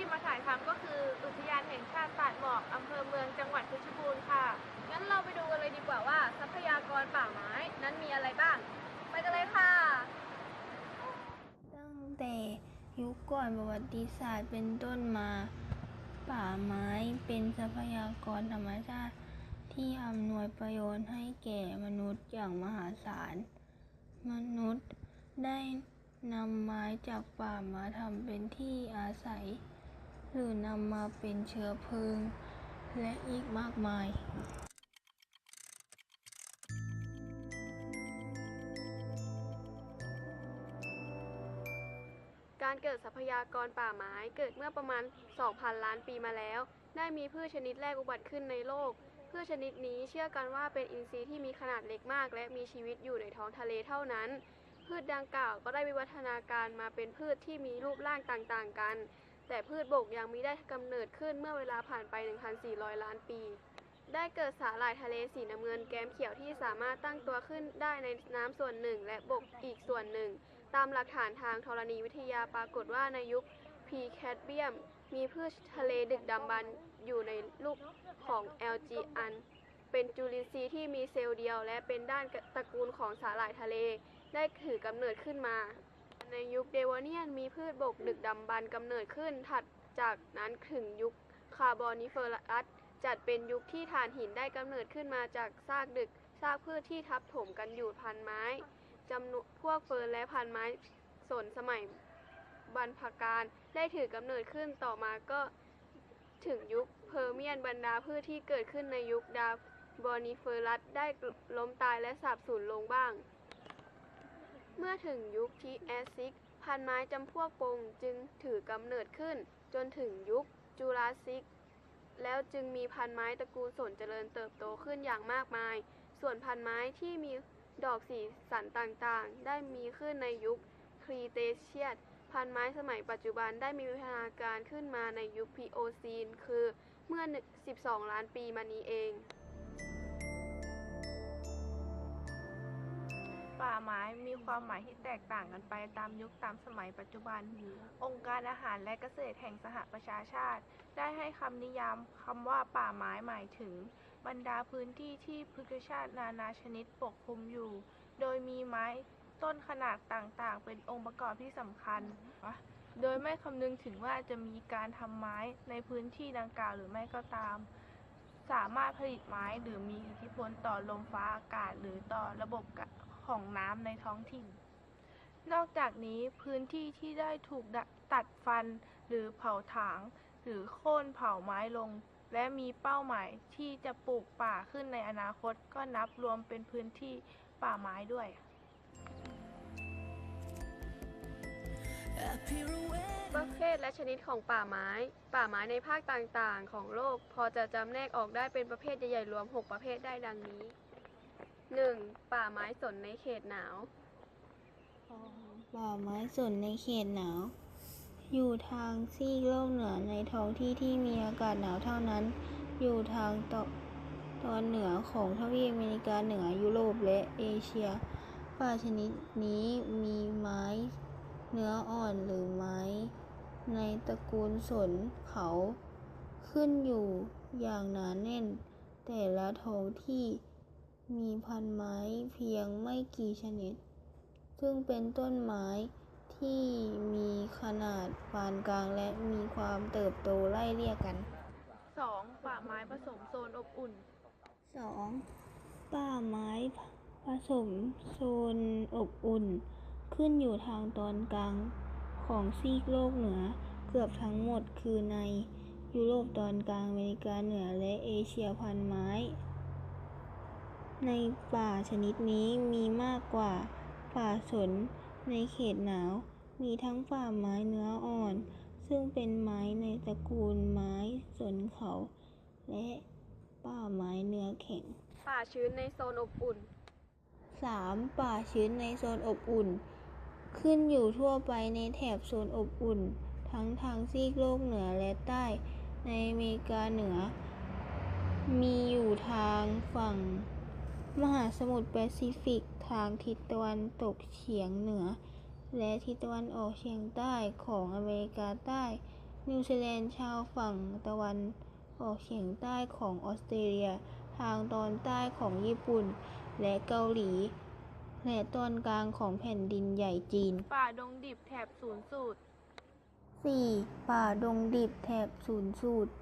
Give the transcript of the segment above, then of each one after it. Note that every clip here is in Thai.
ที่มาถ่ายทำก็คืออุทยานแห่งชาติตาหมอกอำเภอเมืองจังหวัดเพชรบูรณ์ค่ะ งั้นเราไปดูกันเลยดีกว่าว่า ทรัพยากรป่าไม้นั้นมีอะไรบ้าง ไปกันเลยค่ะ ตั้งแต่ยุคก่อนประวัติศาสตร์เป็นต้นมา ป่าไม้เป็นทรัพยากรธรรมชาติ ที่อำนวยประโยชน์ให้แก่มนุษย์อย่างมหาศาล มนุษย์ได้นำไม้จากป่ามาทำเป็นที่อาศัย รือนำมาเป็นเชื้อเพลิง และอีกมากมายการเกิดทรัพยากรป่าไม้เกิดเมื่อประมาณ 2,000 ล้านปีมาแล้ว ได้มีพืชชนิดแรกอุบัติขึ้นในโลก พืชชนิดนี้เชื่อกันว่าเป็นอินทรีย์ที่มีขนาดเล็กมาก และมีชีวิตอยู่ในท้องทะเลเท่านั้น พืชดังกล่าวก็ได้วิวัฒนาการมาเป็นพืชที่มีรูปร่างต่างๆกัน แต่พืชบกยังมีได้กำเนิดขึ้นเมื่อเวลาผ่านไป 1,400 ล้านปี ได้เกิดสาหร่ายทะเลสีน้ำเงินแก้มเขียวที่สามารถตั้งตัวขึ้นได้ในน้ำส่วนหนึ่ง และบกอีกส่วนหนึ่ง ตามหลักฐานทางธรณีวิทยาปรากฏว่าในยุคพีแคดเบียม มีพืชทะเลดึกดำบรรพ์อยู่ในรูปของแอลจีอัน เป็นจุลินทรีย์ที่มีเซลล์เดียว และเป็นด้านตระกูลของสาหร่ายทะเล ได้ถือกำเนิดขึ้นมา ในยุคเดวาเนียนมีพืชบกดึกดำบรรพ์กำเนิดขึ้น ถัดจากนั้นถึงยุคคาร์บอนิเฟอรัสจัดเป็นยุคที่ถ่านหินได้กำเนิดขึ้นมาจากซากดึกซากพืชที่ทับถมกันอยู่พันไม้จำนวนพวกเฟิร์นและพันไม้สนสมัยบรรพการได้ถือกำเนิดขึ้นต่อมาก็ถึงยุคเพอร์เมียนบรรดาพืชที่เกิดขึ้นในยุคดาบอนิเฟอรัสได้ล้มตายและสาบสูญลงบ้าง เมื่อถึงยุคที่แอซิกพันไม้จำพวกปงจึงถือกำเนิดขึ้น จนถึงยุคจูราสสิก แล้วจึงมีพันไม้ตระกูลสนเจริญเติบโตขึ้นอย่างมากมาย ส่วนพันไม้ที่มีดอกสีสันต่างๆ ได้มีขึ้นในยุคครีเตเชียสพันไม้สมัยปัจจุบันได้มีวิวัฒนาการขึ้นมาในยุคพีโอซีนคือเมื่อ 12 ล้านปีมานี้เอง ป่าไม้มีความหมายที่แตกต่างกันไปตามยุคตามสมัยปัจจุบัน องค์การอาหารและเกษตรแห่งสหประชาชาติ ได้ให้คำนิยามคำว่าป่าไม้หมายถึง บรรดาพื้นที่ที่พฤกษชาตินานาชนิดปกคลุมอยู่ โดยมีไม้ต้นขนาดต่างๆ เป็นองค์ประกอบที่สำคัญ โดยไม่คำนึงถึงว่าจะมีการทำไม้ในพื้นที่ดังกล่าวหรือไม่ก็ตามสามารถผลิตไม้หรือมีอิทธิพลต่อลมฟ้าอากาศหรือต่อระบบ ของน้ำในท้องถิ่น นอกจากนี้พื้นที่ที่ได้ถูกตัดฟันหรือเผาถาง หรือโค่นเผาไม้ลง และมีเป้าหมายที่จะปลูกป่าขึ้นในอนาคตก็นับรวมเป็นพื้นที่ป่าไม้ด้วย ประเภทและชนิดของป่าไม้ ป่าไม้ในภาคต่างๆ ของโลก พอจะจำแนกออกได้เป็นประเภทใหญ่ๆรวม 6 ประเภทได้ดังนี้ 1. ป่าไม้สนในเขตหนาว ป่าไม้สนในเขตหนาว อยู่ทางซีกโลกเหนือในท้องที่ที่มีอากาศหนาวเท่านั้น อยู่ทางตะตอนเหนือของทวีปอเมริกาเหนือยุโรปและเอเชีย ป่าชนิดนี้มีไม้เนื้ออ่อนหรือไม้ ในตระกูลสนเขาขึ้นอยู่อย่างหนาแน่น แต่ละท้องที่ มีพันไม้เพียงไม่กี่ชนิด ซึ่งเป็นต้นไม้ที่มีขนาดปานกลางและมีความเติบโตไล่เลี่ยกัน 2. ป่าไม้ผสมโซนอบอุ่น 2. ป่าไม้ผสมโซนอบอุ่น ขึ้นอยู่ทางตอนกลางของซีกโลกเหนือเกือบทั้งหมดคือในยุโรปตอนกลางอเมริกาเหนือและเอเชียพันไม้ ในป่าชนิดนี้มีมากกว่า ป่าสน ในเขตหนาว มีทั้งป่าไม้เนื้ออ่อน ซึ่งเป็นไม้ในตระกูลไม้สนเขา และป่าไม้เนื้อแข็ง ป่าชื้นในโซนอบอุ่น 3. ป่าชื้นในโซนอบอุ่น ขึ้นอยู่ทั่วไปในแถบโซนอบอุ่น ทั้งทางซีกโลกเหนือและใต้ ในอเมริกาเหนือ มีอยู่ทางฝั่ง มหาสมุทรแปซิฟิกทางทิศตะวันตกเฉียงเหนือ และทิศตะวันออกเฉียงใต้ของอเมริกาใต้ นิวซีแลนด์ชาวฝั่งตะวันออกเฉียงใต้ของออสเตรเลีย ทางตอนใต้ของญี่ปุ่น และเกาหลี และตอนกลางของแผ่นดินใหญ่จีน ป่าดงดิบแถบศูนย์สูตร 4. ป่าดงดิบแถบศูนย์สูตร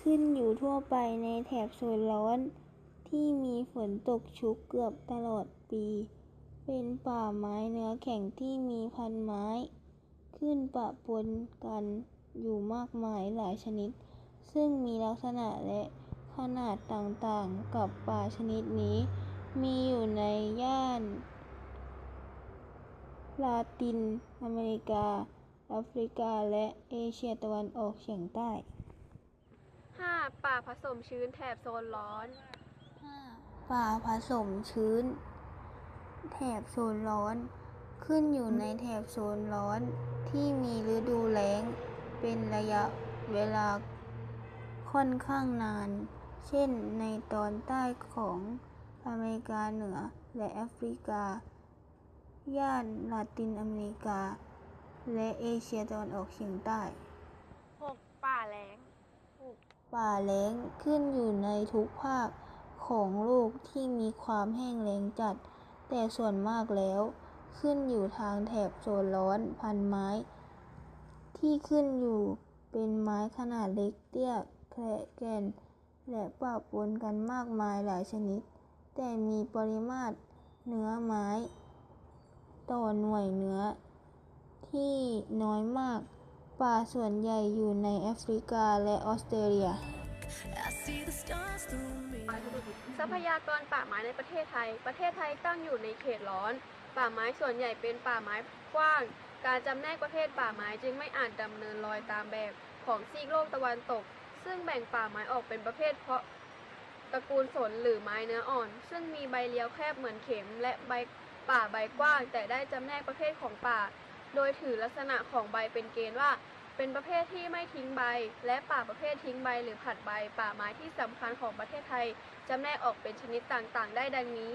ขึ้นอยู่ทั่วไปในแถบโซนร้อน ที่มีฝนตกชุกเกือบตลอดปี เป็นป่าไม้เนื้อแข็งที่มีพันไม้ ขึ้นปะปนกันอยู่มากมายหลายชนิด ซึ่งมีลักษณะและขนาดต่างๆ กับป่าชนิดนี้ มีอยู่ในย่านลาตินอเมริกา แอฟริกา และเอเชียตะวันออกเฉียงใต้ 5. ป่าผสมชื้นแถบโซนร้อน ป่าผสมชื้น แถบโซนร้อน ขึ้นอยู่ในแถบโซนร้อนที่มีฤดูแล้ง เป็นระยะเวลาค่อนข้างนาน เช่นในตอนใต้ของอเมริกาเหนือและแอฟริกา ย่านลาตินอเมริกา และเอเชียตะวันออกเฉียงใต้ 6. ป่าแล้งป่าแล้งขึ้นอยู่ในทุกภาค ของโลกที่มีความแห้งแล้งจัด แต่ส่วนมากแล้ว ขึ้นอยู่ทางแถบโซนร้อนพันไม้ ที่ขึ้นอยู่เป็นไม้ขนาดเล็กเตี้ยแคระแก่นและปะปนกันมากมายหลายชนิด แต่มีปริมาตรเนื้อไม้ ต่อหน่วยเนื้อ ที่น้อยมาก ป่าส่วนใหญ่อยู่ในแอฟริกาและออสเตรเลีย ทรัพยากรป่าไม้ในประเทศไทย ประเทศไทยตั้งอยู่ในเขตร้อน ป่าไม้ส่วนใหญ่เป็นป่าไม้กว้าง การจำแนกประเภทป่าไม้จึงไม่อาจดำเนินรอยตามแบบของซีกโลกตะวันตก ซึ่งแบ่งป่าไม้ออกเป็นประเภทเพาะตระกูลสนหรือไม้เนื้ออ่อน ซึ่งมีใบเลี้ยวแคบเหมือนเข็ม และใบป่าใบกว้าง แต่ได้จำแนกประเภทของป่า โดยถือลักษณะของใบเป็นเกณฑ์ว่า เป็นประเภทที่ไม่ทิ้งใบ และป่าประเภททิ้งใบหรือผัดใบ ป่าไม้ที่สำคัญของประเทศไทยจำแนกออกเป็นชนิดต่างๆ ได้ดังนี้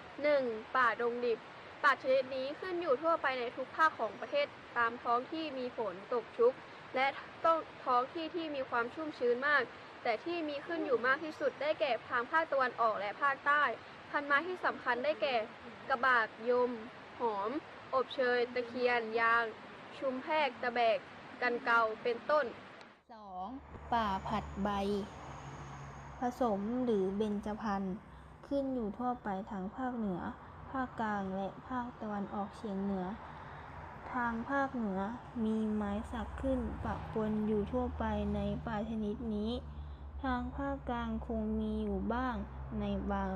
1. ป่าดงดิบ ป่าชนิดนี้ขึ้นอยู่ทั่วไปในทุกภาคของประเทศตามท้องที่มีฝนตกชุก และต้องท้องที่ที่มีความชุ่มชื้นมาก แต่ที่มีขึ้นอยู่มากที่สุดได้แก่ทางภาคตะวันออกและภาคใต้ พันไม้ที่สำคัญได้แก่ กระบากยม หอม อบเชย ตะเคียน ยาง ชุมแพก ตะแบก กันเกาเป็นต้น 2. ป่าผัดใบ ผสมหรือเบญจพรรณขึ้นอยู่ทั่วไปทางภาคเหนือ ภาคกลางและภาคตะวันออกเฉียงเหนือ ทางภาคเหนือมีไม้สักขึ้นปะปนอยู่ทั่วไปในป่าชนิดนี้ ทางภาคกลางคงมีอยู่บ้างในบาง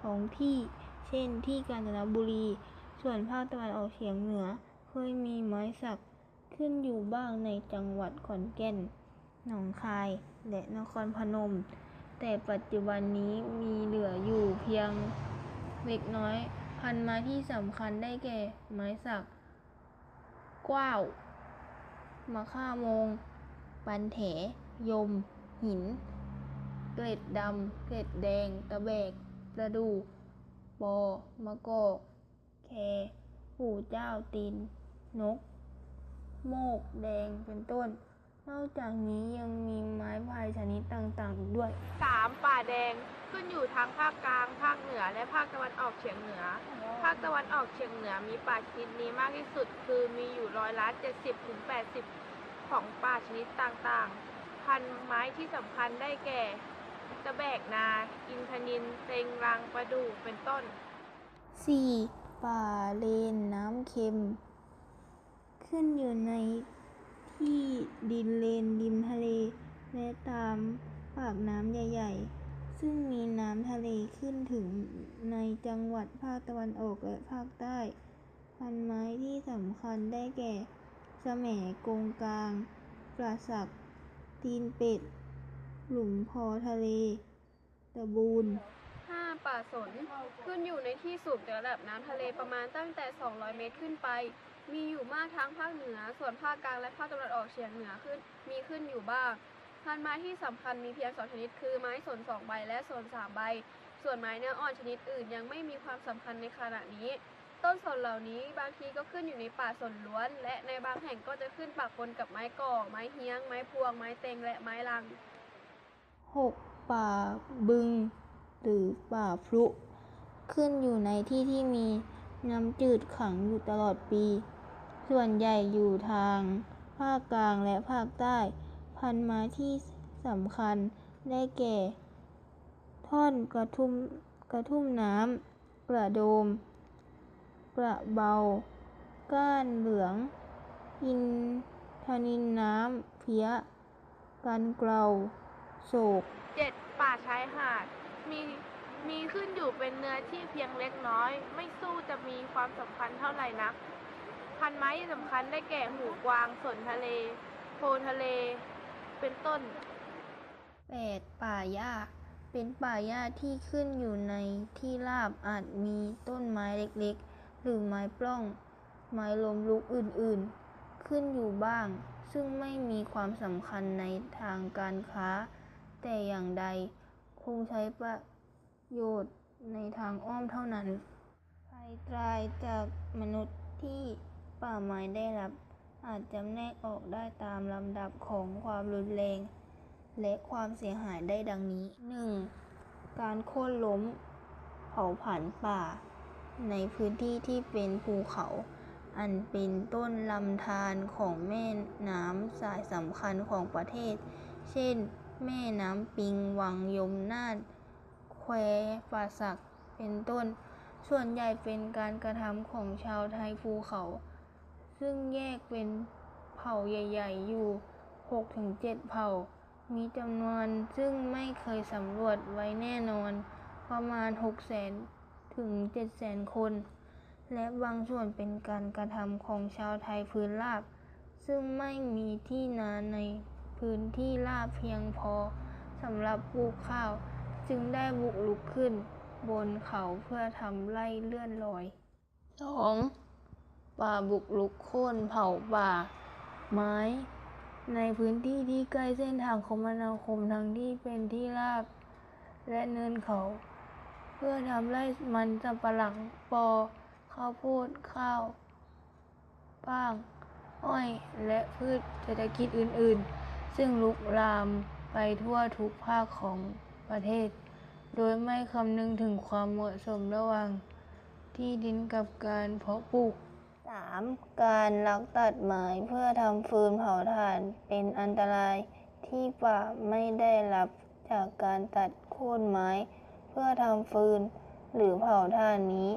ท้องที่ เช่นที่กาญจนบุรี ส่วนภาคตะวันออกเฉียงเหนือ เคยมีไม้สัก ขึ้นอยู่บ้างในจังหวัดขอนแก่น หนองคาย และนครพนม แต่ปัจจุบันนี้มีเหลืออยู่เพียงเล็กน้อย พันม้ที่สำคัญได้แก่ ไม้สัก กว้าวมะค่ามง ปันแถ ยม หิน เกล็ดดำ เกล็ดแดง ตะแบก ประดู่ปอ มะกอก แคหูเจ้าตีน นก โมกแดงเป็นต้น นอกจากนี้ยังมีไม้พายชนิดต่างๆอีกด้วย 3. ป่าแดงขึ้นอยู่ทางภาคกลาง ภาคเหนือ และภาคตะวันออกเฉียงเหนือ ภาคตะวันออกเฉียงเหนือมีป่าชนิดนี้มากที่สุด คือมีอยู่ร้อยละ70ถึง80 ของป่าชนิดต่างๆ พันไม้ที่สำคัญได้แก่ตะแบกนา อินทนินเต็งรังประดู่เป็นต้น 4. ป่าเลนน้ำเค็ม ขึ้นอยู่ในที่ดินเลนริมทะเล และตามปากน้ำใหญ่ ๆ ซึ่งมีน้ำทะเลขึ้นถึงในจังหวัดภาคตะวันออกและภาคใต้ พันไม้ที่สำคัญได้แก่สะแหมกงกลาง ปราสักตีนเป็ด หลุมพอทะเล ตะบูน 5. ป่าสน ขึ้นอยู่ในที่สูงจากระดับน้ำทะเลประมาณตั้งแต่ 200 เมตรขึ้นไป มีอยู่มากทั้งภาคเหนือ ส่วนภาคกลางและภาคตะวันออกเฉียงเหนือขึ้นมีขึ้นอยู่บ้าง พันไม้ที่สำคัญมีเพียงสองชนิดคือไม้สนสองใบและสนสามใบ ส่วนไม้เนื้ออ่อนชนิดอื่นยังไม่มีความสำคัญในขณะนี้ ต้นสนเหล่านี้บางทีก็ขึ้นอยู่ในป่าสนล้วน และในบางแห่งก็จะขึ้นปะปนกับไม้ก่อ ไม้เฮี้ยง ไม้พวง ไม้เต็งและไม้ลัง 6. ป่าบึง หรือป่าพลุขึ้นอยู่ในที่ที่มีน้ำจืดขังอยู่ตลอดปี ส่วนใหญ่อยู่ทางภาคกลางและภาคใต้ พันธุ์ไม้ที่สำคัญได้แก่ ท่อนกระทุ่มกระทุ่มน้ำกระโดม กระเบา ก้านเหลือง อินทนินน้ำเพี้ย กันเกลาโศก 7. ป่าชายหาด มีมีขึ้นอยู่เป็นเนื้อที่เพียงเล็กน้อย ไม่สู้จะมีความสำคัญเท่าไหร่นัก พันไม้ที่สำคัญได้แก่หูกวางสนทะเล โพทะเล เป็นต้น 8. ป่าหญ้าเป็นป่าหญ้าที่ขึ้นอยู่ในที่ราบอาจมีต้นไม้เล็กๆ หรือไม้ปล้อง ไม้ลมลุกอื่นๆ ขึ้นอยู่บ้าง ซึ่งไม่มีความสำคัญในทางการค้า แต่อย่างใดคงใช้ประโยชน์ในทางอ้อมเท่านั้นภัยตรายจากมนุษย์ที่ ป่าไม้ได้รับ อาจจำแนกออกได้ตามลำดับของความรุนแรง และความเสียหายได้ดังนี้ 1. การโค่นล้ม เผาผลาญป่า ในพื้นที่ที่เป็นภูเขา อันเป็นต้นลำธารของแม่น้ำสายสำคัญของประเทศ เช่น แม่น้ำปิงวังยมนานแควป่าสักเป็นต้นส่วนใหญ่เป็นการกระทำของชาวไทยภูเขา ซึ่งแยกเป็นเผ่าใหญ่ ๆ อยู่ 6-7 เผ่า มีจำนวนซึ่งไม่เคยสำรวจไว้แน่นอน ประมาณ 600,000 ถึง 700,000 คน และบางส่วนเป็นการกระทำของชาวไทยพื้นราบ ซึ่งไม่มีที่นาในพื้นที่ราบเพียงพอสำหรับปลูกข้าว จึงได้บุกรุกขึ้น บนเขาเพื่อทำไร่เลื่อนลอย 2. ป่าบุกรุกโค่นเผาป่า ไม้ ในพื้นที่ที่ใกล้เส้นทางคมนาคมทั้งที่เป็นที่ราบ และเนินเขา เพื่อทำไร่มันสำปะหลังปอ ข้าวโพดข้าวป้าง อ้อย และพืชเศรษฐกิจอื่น ๆ ซึ่งลุกลามไปทั่วทุกภาคของประเทศ โดยไม่คำนึงถึงความเหมาะสมระหว่างที่ดินกับการเพาะปลูก 3. การลักตัดไม้เพื่อทำฟืนเผาถ่านเป็นอันตรายที่ป่าไม่ได้รับจากการตัดโค่นไม้ เพื่อทำฟืน หรือเผาถ่านนี้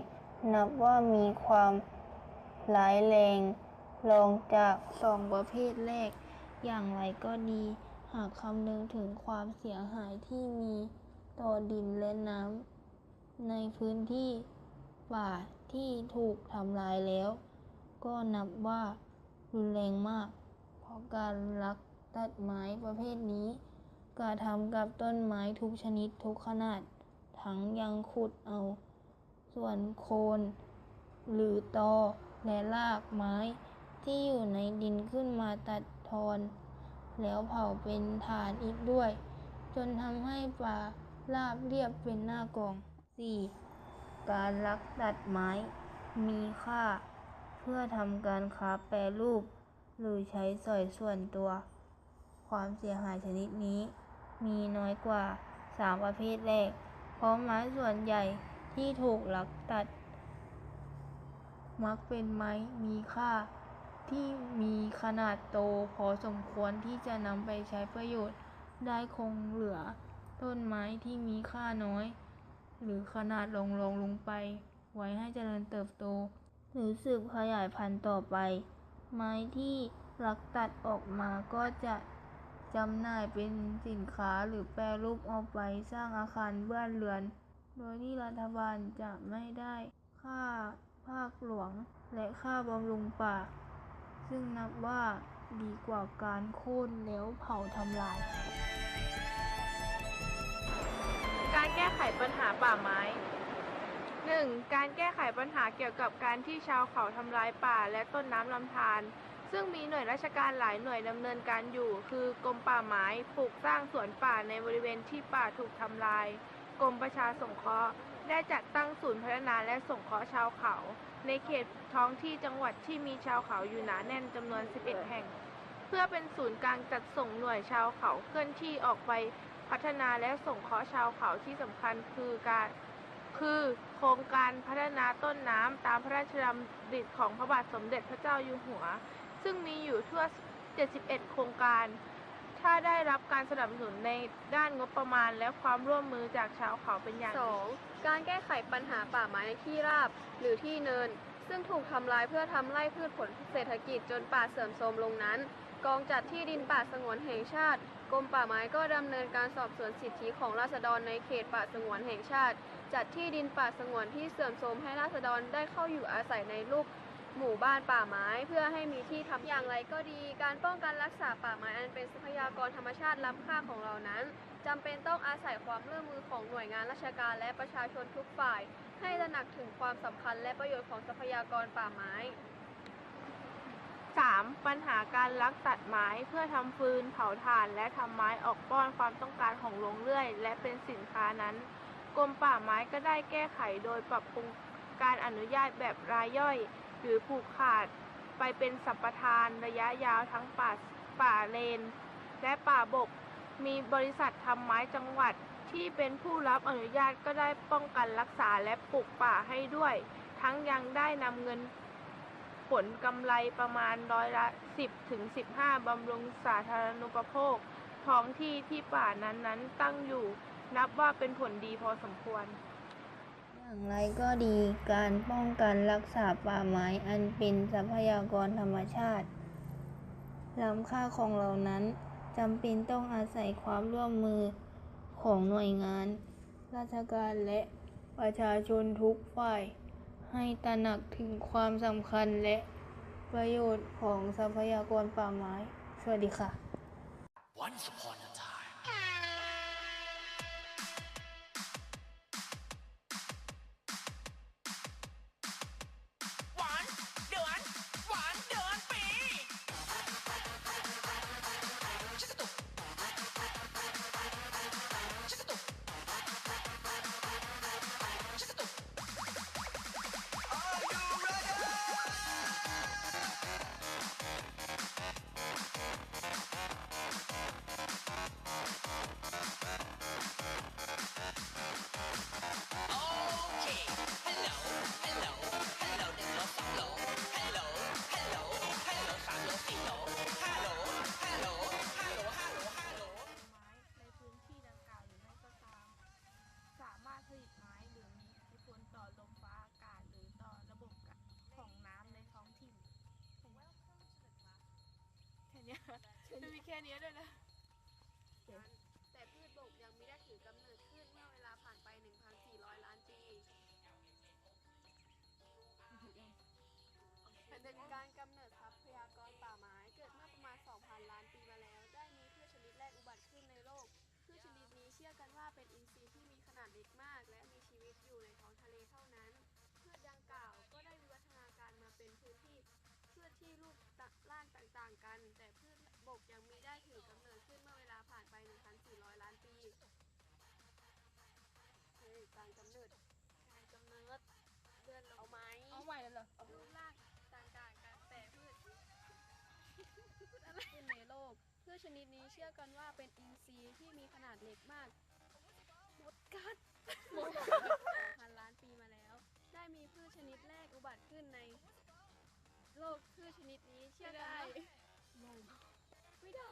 นับว่ามีความร้ายแรงรองจากสองประเภทแรก อย่างไรก็ดี หากคำนึงถึงความเสียหายที่มีต่อดินและน้ำในพื้นที่ป่าที่ถูกทำลายแล้ว ก็นับว่ารุนแรงมาก เพราะการลักตัดไม้ประเภทนี้กระทำกับต้นไม้ทุกชนิดทุกขนาด ทั้งยังขุดเอา ส่วนโคน หรือตอและรากไม้ที่อยู่ในดินขึ้นมาตัดทอน แล้วเผาเป็นฐานอีกด้วย จนทำให้ป่าราบเรียบเป็นหน้ากอง 4. การลักตัดไม้ มีค่า พื่อทำการค้าแปรรูป หรือใช้สอยส่วนตัว ความเสียหายชนิดนี้ มีน้อยกว่า 3 ประเภทแรก เพราะไม้ส่วนใหญ่ที่ถูกลักตัด มักเป็นไม้มีค่าที่มีขนาดโตพอสมควรที่จะนำไปใช้ประโยชน์ ได้คงเหลือ ต้นไม้ที่มีค่าน้อย หรือขนาดลงลงลงไป ไว้ให้เจริญเติบโต หรือสืบขยายพันธุ์ต่อไป ไม้ที่ลักตัดออกมาก็จะจำหน่ายเป็นสินค้าหรือแปรรูปเอาไปสร้างอาคารบ้านเรือน โดยที่รัฐบาลจะไม่ได้ค่าภาคหลวงและค่าบำรุงป่า ซึ่งนับว่าดีกว่าการโค่นแล้วเผาทำลาย การแก้ไขปัญหาป่าไม้ 1. การแก้ไขปัญหาเกี่ยวกับการที่ชาวเขาทำลายป่าและต้นน้ำลำธารซึ่งมีหน่วยราชการหลายหน่วยดำเนินการอยู่ คือกรมป่าไม้ปลูกสร้างสวนป่าในบริเวณที่ป่าถูกทำลาย กรมประชาสงเคราะห์ ได้จัดตั้งศูนย์พัฒนาและสงเคราะห์ชาวเขา ในเขตท้องที่จังหวัดที่มีชาวเขาอยู่หนาแน่นจำนวน 11 แห่ง เพื่อเป็นศูนย์กลางจัดส่งหน่วยชาวเขาเคลื่อนที่ออกไปพัฒนาและสงเคราะห์ชาวเขาที่สำคัญคือการคือ โครงการพัฒนาต้นน้ำตามพระราชดำริของพระบาทสมเด็จพระเจ้าอยู่หัว ซึ่งมีอยู่ทั่ว 71 โครงการ ถ้าได้รับการสนับสนุนในด้านงบประมาณและความร่วมมือจากชาวเขาเป็นอย่างดี 2. การแก้ไขปัญหาป่าไม้ในที่ราบหรือที่เนิน ซึ่งถูกทำลายเพื่อทำไร่พืชผลเศรษฐกิจจนป่าเสื่อมโทรมลงนั้น กองจัดที่ดินป่าสงวนแห่งชาติกรมป่าไม้ก็ดำเนินการสอบสวนสิทธิของราษฎรในเขตป่าสงวนแห่งชาติ จัดที่ดินป่าสงวนที่เสื่อมโทรมให้ราษฎรได้เข้าอยู่อาศัยในรูปหมู่บ้านป่าไม้ เพื่อให้มีที่ทำอย่างไรก็ดี การป้องกันรักษาป่าไม้อันเป็นทรัพยากรธรรมชาติล้ำค่าของเรานั้นจำเป็นต้องอาศัยความร่วมมือของหน่วยงานราชการและประชาชนทุกฝ่าย ให้ตระหนักถึงความสำคัญและประโยชน์ของทรัพยากรป่าไม้ 3. ปัญหาการลักตัดไม้เพื่อทำฟืนเผาถ่าน และทำไม้ออกป้อนความต้องการของโรงเลื่อย และเป็นสินค้านั้น กรมป่าไม้ก็ได้แก้ไขโดยปรับปรุงการอนุญาตแบบรายย่อย หรือผูกขาดไปเป็นสัมปทานระยะยาวทั้งป่าป่าเลน และป่าบก มีบริษัททำไม้จังหวัดที่เป็นผู้รับอนุญาตก็ได้ป้องกันรักษาและปลูกป่าให้ด้วย ทั้งยังได้นำเงินผลกำไรประมาณร้อยละ 10ถึง15บำรุงสาธารณูปโภคท้องที่ที่ป่านั้นๆ ตั้งอยู่ นับว่าเป็นผลดีพอสมควร อย่างไรก็ดีการป้องกันรักษาป่าไม้อันเป็นทรัพยากรธรรมชาติล้ำค่าของเรานั้นจำเป็นต้องอาศัยความร่วมมือของหน่วยงาน ราชการและประชาชนทุกฝ่าย ให้ตระหนักถึงความสำคัญและประโยชน์ของทรัพยากรป่าไม้ สวัสดีค่ะ Once upon a จะมีแค่นี้ด้วยนะ แต่พืชบกยังไม่ได้ถือกำเนิดขึ้นเมื่อเวลาผ่านไป 1,400 ล้านปีเป็นการกำเนิดทรัพยากรป่าไม้เกิดเมื่อประมาณ 2,000 ล้านปีมาแล้ว ได้มีพืชชนิดแรกอุบัติขึ้นในโลกพืชชนิดนี้เชื่อกันว่าเป็นอินทรีย์ที่มีขนาดเล็กมาก และมีชีวิตอยู่ในท้องทะ ขึ้นในโลกพืชชนิดนี้เชื่อกันว่าเป็นอินทรีย์ที่มีขนาดเล็กมากหมดกัดหมดพันล้านปีมาแล้ว ได้มีพืชชนิดแรกอุบัติขึ้นใน โลกพืชชนิดนี้เชื่อกันว่าไม่ได้